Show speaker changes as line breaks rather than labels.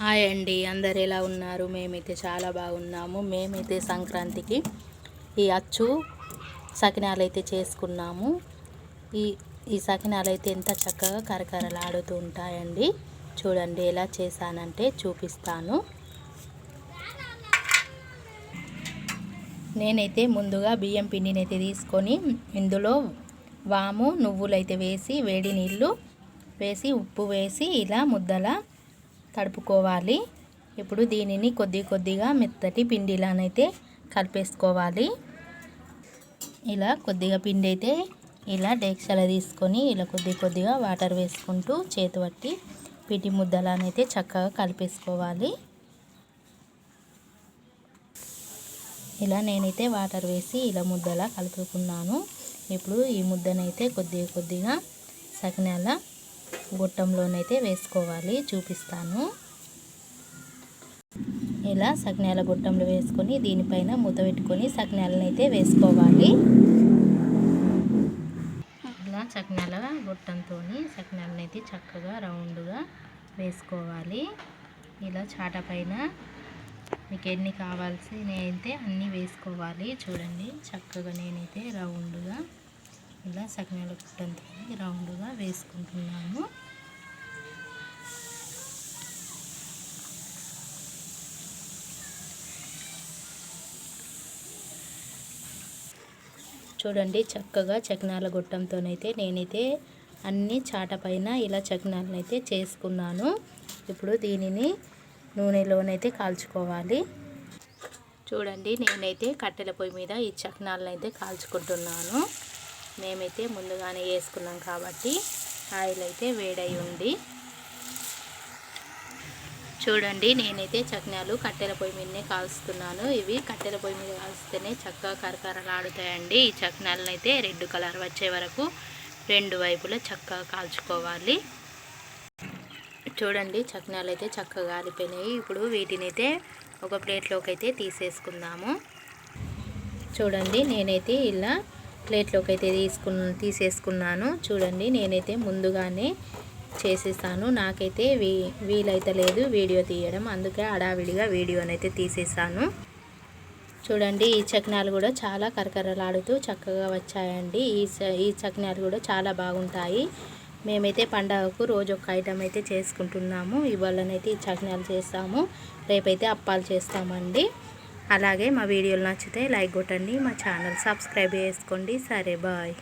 Hi అండి అందరు ఎలా ఉన్నారు? మేమైతే చాలా బాగున్నాము. మేమైతే సంక్రాంతికి ఈ అచ్చు సకినాలు అయితే చేసుకున్నాము. ఈ ఈ సకినాలు అయితే ఎంత చక్కగా కరకరలాడుతూ ఉంటాయండి. చూడండి ఎలా చేశానంటే చూపిస్తాను. నేనైతే ముందుగా బియ్యం పిండిని అయితే తీసుకొని ఇందులో వాము నువ్వులైతే వేసి వేడి నీళ్ళు వేసి ఉప్పు వేసి ఇలా ముద్దలా తడుపుకోవాలి. ఇప్పుడు దీనిని కొద్ది కొద్దిగా మెత్తటి పిండిలానైతే కలిపేసుకోవాలి. ఇలా కొద్దిగా పిండి అయితే ఇలా డేక్షల తీసుకొని ఇలా కొద్ది కొద్దిగా వాటర్ వేసుకుంటూ చేతి పట్టి పిటి ముద్దలానైతే చక్కగా కలిపేసుకోవాలి. ఇలా నేనైతే వాటర్ వేసి ఇలా ముద్దలా కలుపుకున్నాను. ఇప్పుడు ఈ ముద్దనైతే కొద్దిగా కొద్దిగా సకినాల గొట్టంలోనైతే వేసుకోవాలి చూపిస్తాను. ఇలా సగ్నాల గుట్టంలో వేసుకొని దీనిపైన మూత పెట్టుకొని సగ్నాలనైతే వేసుకోవాలి. ఇలా సగ్నాల గొట్టంతో సగ్నాలనైతే అయితే చక్కగా రౌండ్గా వేసుకోవాలి. ఇలా చాట పైన మీకు ఎన్ని కావాల్సినవి అన్నీ వేసుకోవాలి. చూడండి చక్కగా నేనైతే రౌండ్గా ఇలా సకినాల గుట్టంతో రౌండ్గా వేసుకుంటున్నాను. చూడండి చక్కగా చకినాల గొట్టంతోనైతే నేనైతే అన్ని చాట పైన ఇలా చకినాలను అయితే చేసుకున్నాను. ఇప్పుడు దీనిని నూనెలోనైతే కాల్చుకోవాలి. చూడండి నేనైతే కట్టెల పొయ్యి మీద ఈ చక్నాలనైతే అయితే కాల్చుకుంటున్నాను. మేమైతే ముందుగానే వేసుకున్నాం కాబట్టి ఆయిల్ అయితే వేడై ఉంది. చూడండి నేనైతే చక్నాలు కట్టెల పొయ్యి మీదనే కాలుస్తున్నాను. ఇవి కట్టెల పొయ్యి మీద కాల్స్తేనే చక్కగా కరకరలాడుతాయండి ఈ చక్నాలను అయితే రెడ్ కలర్ వచ్చే వరకు రెండు వైపులా చక్కగా కాల్చుకోవాలి. చూడండి చక్నాలు అయితే చక్కగా కాలిపోయినాయి ఇప్పుడు వీటిని అయితే ఒక ప్లేట్లోకి అయితే తీసేసుకుందాము. చూడండి నేనైతే ఇలా ప్లేట్లోకి అయితే తీసుకు తీసేసుకున్నాను. చూడండి నేనైతే ముందుగానే చేసేసాను. నాకైతే వీ వీలైతే లేదు వీడియో తీయడం. అందుకే అడావిడిగా వీడియోనైతే తీసేసాను. చూడండి ఈ చక్నాలు కూడా చాలా కరకరలాడుతూ చక్కగా వచ్చాయండి. ఈ ఈ చకినాలు కూడా చాలా బాగుంటాయి. మేమైతే పండగకు రోజు ఒక ఐటమ్ అయితే చేసుకుంటున్నాము. ఇవాళనైతే ఈ చక్నాలు చేస్తాము. రేపైతే అప్పాలు చేస్తామండి. అలాగే మా వీడియోలు నచ్చితే లైక్ కొట్టండి. మా ఛానల్ సబ్స్క్రైబ్ చేసుకోండి. సరే బాయ్.